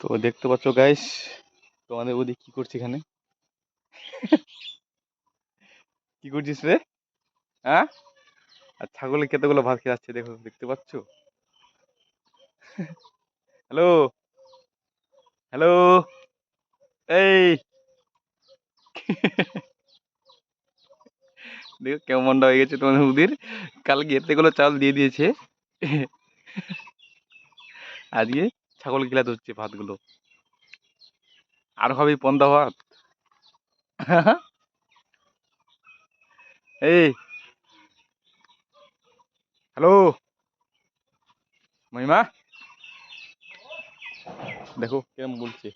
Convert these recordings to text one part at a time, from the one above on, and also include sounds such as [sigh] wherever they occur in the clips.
তো দেখতে পাচ্ছ গাইস তোমাদের ওদিক কি করছে এখানে? কি করছিস রে? হ্যাঁ? আর ছাগলে কতগুলো ভাত খেয়ে যাচ্ছে দেখো, দেখতে পাচ্ছ? হ্যালো হ্যালো এই! দেখো কেমনটা হয়ে গেছে তোমাদের উদির কালকে এতেগুলো চাল দিয়ে দিয়েছে। আজকে ছাগল গিলাতে হচ্ছে ভাতগুলো। আর হবে পন্দা ভাত। [laughs] এই। হ্যালো। মহিমা। দেখো কেমন বলছে।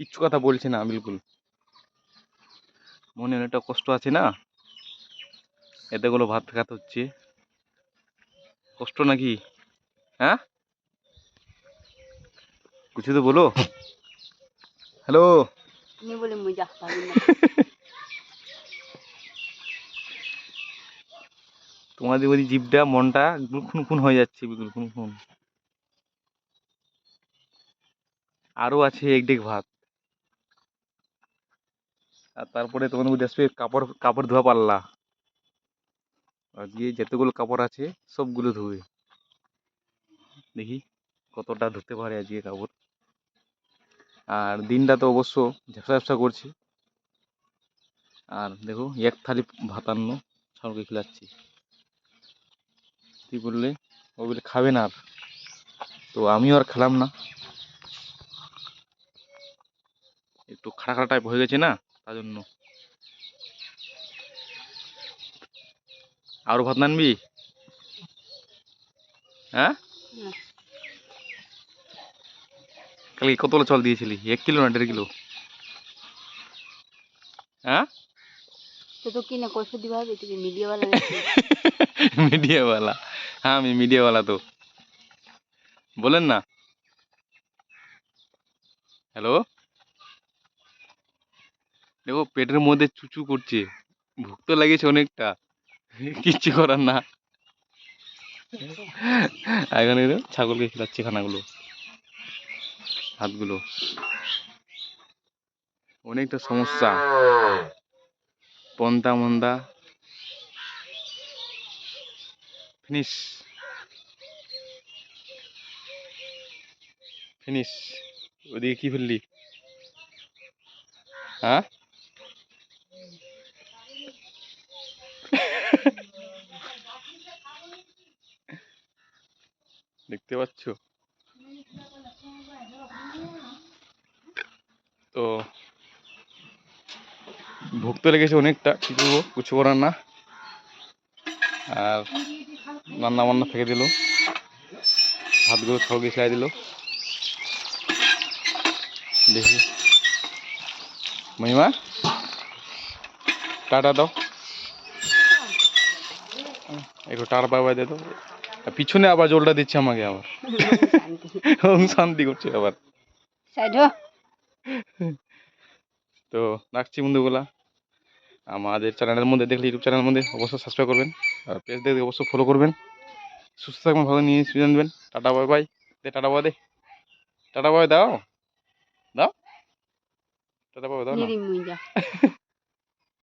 কিচ্ছু কথা বলছে না বিলকুল। মনে অনেকটা কষ্ট আছে না? এতেগুলো ভাত খাতে হচ্ছে। কষ্ট নাকি? হ্যাঁ? কিছু তো বলো। হ্যালো। তোমাদের ওই জিভটা মনটা খুন খুন হয়ে যাচ্ছে বিগুল খুন খুন আরও আছে এক ডেক ভাত। আর তারপরে তোমাদের মধ্যে আসবে কাপড় কাপড় ধোয়া পাল্লা। আজকে যতগুলো কাপড় আছে সবগুলো ধুবে। দেখি কতটা ধুতে পারে আজকে কাপড়। আর দিনটা তো অবশ্য ঝাপসা ঝাপসা করছে। আর দেখো, এক থালি ভাত আন্ন ছাগলকে খিলাচ্ছি। কি বললে? ও বলে, খাবে না আর। তো আমিও আর খেলাম না। একটু খাড়া খাড়া টাইপ হয়ে গেছে না, তার জন্য। আরও ভাত নানবি? হ্যাঁ। কালকে কতগুলো চল দিয়েছিলি এক কিলো না দেড় কিলো হ্যাঁ तो तो की ना कोई से दिवा बेटी के मीडिया वाला नहीं मीडिया वाला [laughs] हाँ আমি মিডিয়া वाला তো বলেন না হ্যালো দেখো পেটের মধ্যে চুচু করছে ভুক তো লেগেছে অনেকটা কিচ্ছু করার না এখানে দেখো ছাগলকে খেলাচ্ছে খানাগুলো হাতগুলো। অনেকটা সমস্যা। পন্তা মন্দা। ফিনিশ। ফিনিশ। ওদিকে কি ফেললি? হ্যাঁ? দেখতে পাচ্ছ? তো ভুগতে লেগেছে অনেকটা কী করব কিছু করার না। আর রান্না বান্না থেকে দিল। হাতগুলো ঠগে খাই দিল। দেখি। মহিমা টাটা দাও। একটু টার বাবা দে দাও। পিছনে আবার জলটা দিচ্ছে আমাকে আবার। [laughs] শান্তি করছে আবার। তো রাখছি বন্ধুগুলা। আমাদের চ্যানেলের মধ্যে দেখলে ইউটিউব চ্যানেলের মধ্যে অবশ্যই সাবস্ক্রাইব করবেন। আর পেজ দেখলে অবশ্যই ফলো করবেন। সুস্থ থাকবেন ভালো নিয়ে জানবেন টাটা বাই বাই দে টাটা বাই দে। টাটা বাই দাও। দাও। টাটা বাই দাও [laughs]